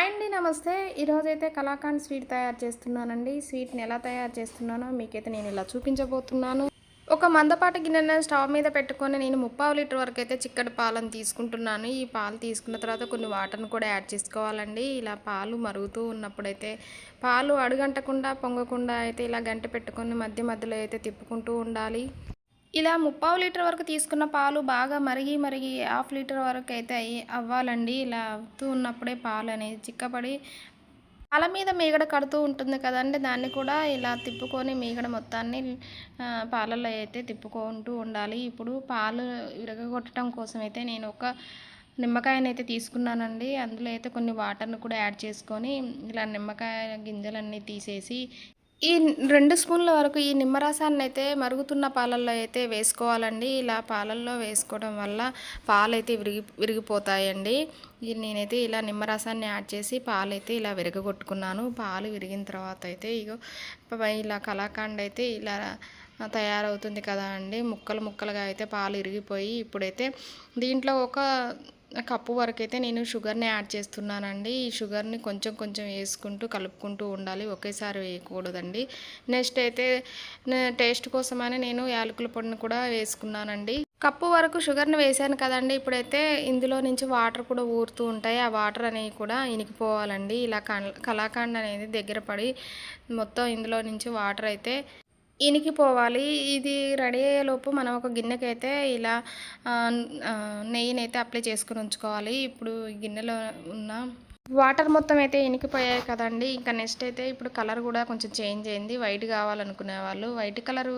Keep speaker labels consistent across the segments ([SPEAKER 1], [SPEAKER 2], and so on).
[SPEAKER 1] Hi అండి నమస్తే. ఈరోజైతే కలాకాండ్ స్వీట్ తయారు చేస్తున్నానండి. స్వీట్ని ఎలా తయారు చేస్తున్నానో మీకైతే నేను ఇలా చూపించబోతున్నాను. ఒక మందపాటి గిన్నె స్టవ్ మీద పెట్టుకొని నేను ముప్పావు లీటర్ వరకు అయితే చిక్కటి పాలను తీసుకుంటున్నాను. ఈ పాలు తీసుకున్న తర్వాత కొన్ని వాటర్ని కూడా యాడ్ చేసుకోవాలండి. ఇలా పాలు మరుగుతూ ఉన్నప్పుడైతే పాలు అడుగంటకుండా పొంగకుండా అయితే ఇలా గంట పెట్టుకొని మధ్య మధ్యలో అయితే తిప్పుకుంటూ ఉండాలి. ఇలా ముప్పావు లీటర్ వరకు తీసుకున్న పాలు బాగా మరిగి మరిగి హాఫ్ లీటర్ వరకు అయితే అయ్యి అవ్వాలండి. ఇలా అవుతూ ఉన్నప్పుడే పాలు అనేది చిక్కపడి పాల మీద మీగడ కడుతూ ఉంటుంది కదండి. దాన్ని కూడా ఇలా తిప్పుకొని మీగడ మొత్తాన్ని పాలలో పాలల్లో అయితే తిప్పుకుంటూ ఉండాలి. ఇప్పుడు పాలు విరగగొట్టడం కోసం అయితే నేను ఒక నిమ్మకాయని అయితే తీసుకున్నానండి. అందులో అయితే కొన్ని వాటర్ను కూడా యాడ్ చేసుకొని ఇలా నిమ్మకాయ గింజలన్నీ తీసేసి ఈ రెండు స్పూన్ల వరకు ఈ నిమ్మరసాన్ని అయితే మరుగుతున్న పాలల్లో అయితే వేసుకోవాలండి. ఇలా పాలల్లో వేసుకోవడం వల్ల పాలు అయితే విరిగి విరిగిపోతాయండి. నేనైతే ఇలా నిమ్మరసాన్ని యాడ్ చేసి పాలు అయితే ఇలా విరగొట్టుకున్నాను పాలు విరిగిన తర్వాత అయితే ఇగో ఇలా కలాకండ్ అయితే ఇలా తయారవుతుంది కదా అండి. ముక్కలు ముక్కలుగా అయితే పాలు ఇరిగిపోయి ఇప్పుడైతే దీంట్లో ఒక కప్పు వరకు అయితే నేను షుగర్ని యాడ్ చేస్తున్నానండి. ఈ షుగర్ని కొంచెం కొంచెం వేసుకుంటూ కలుపుకుంటూ ఉండాలి. ఒకేసారి వేయకూడదండి. నెక్స్ట్ అయితే టేస్ట్ కోసమని నేను యాలకుల పొడిని కూడా వేసుకున్నానండి. కప్పు వరకు షుగర్ని వేసాను కదండి. ఇప్పుడైతే ఇందులో నుంచి వాటర్ కూడా ఊరుతూ ఉంటాయి. ఆ వాటర్ అనేవి కూడా ఇనికిపోవాలండి. ఇలా కళాఖండ్ అనేది దగ్గర పడి మొత్తం ఇందులో నుంచి వాటర్ అయితే ఇనికిపోవాలి ఇది రెడీ అయ్యేలోపు మనం ఒక గిన్నెకైతే ఇలా నెయ్యిని అయితే అప్లై చేసుకుని ఉంచుకోవాలి. ఇప్పుడు గిన్నెలో ఉన్న వాటర్ మొత్తం అయితే ఇనికిపోయాయి కదండి. ఇంకా నెక్స్ట్ అయితే ఇప్పుడు కలర్ కూడా కొంచెం చేంజ్ అయింది. వైట్ కావాలనుకునే వాళ్ళు వైట్ కలర్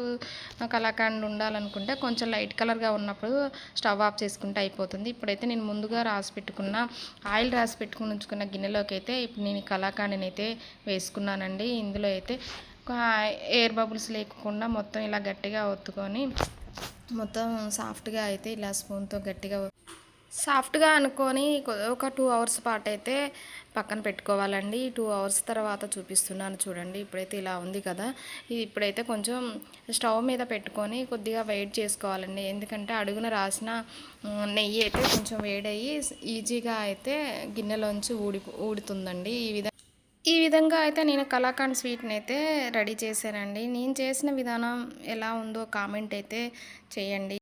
[SPEAKER 1] కలాకండ్ ఉండాలనుకుంటే కొంచెం లైట్ కలర్గా ఉన్నప్పుడు స్టవ్ ఆఫ్ చేసుకుంటే అయిపోతుంది. ఇప్పుడైతే నేను ముందుగా రాసి పెట్టుకున్న ఆయిల్ రాసి పెట్టుకుని ఉంచుకున్న గిన్నెలోకి అయితే ఇప్పుడు నేను కలాకాండ్ని అయితే వేసుకున్నానండి. ఇందులో అయితే ఎయిర్ బబుల్స్ లేకుండా మొత్తం ఇలా గట్టిగా ఒత్తుకొని మొత్తం సాఫ్ట్గా అయితే ఇలా స్పూన్తో గట్టిగా సాఫ్ట్గా అనుకొని ఒక టూ అవర్స్ పాటు అయితే పక్కన పెట్టుకోవాలండి. టూ అవర్స్ తర్వాత చూపిస్తున్నాను చూడండి. ఇప్పుడైతే ఇలా ఉంది కదా. ఇది ఇప్పుడైతే కొంచెం స్టవ్ మీద పెట్టుకొని కొద్దిగా వెయిట్ చేసుకోవాలండి. ఎందుకంటే అడుగున రాసిన నెయ్యి అయితే కొంచెం వేడయ్యి ఈజీగా అయితే గిన్నెలోంచి ఊడి ఊడుతుందండి. ఈ విధంగా ఈ విధంగా అయితే నేను కలాఖండ్ స్వీట్ని అయితే రెడీ చేశానండి. నేను చేసిన విధానం ఎలా ఉందో కామెంట్ అయితే చేయండి.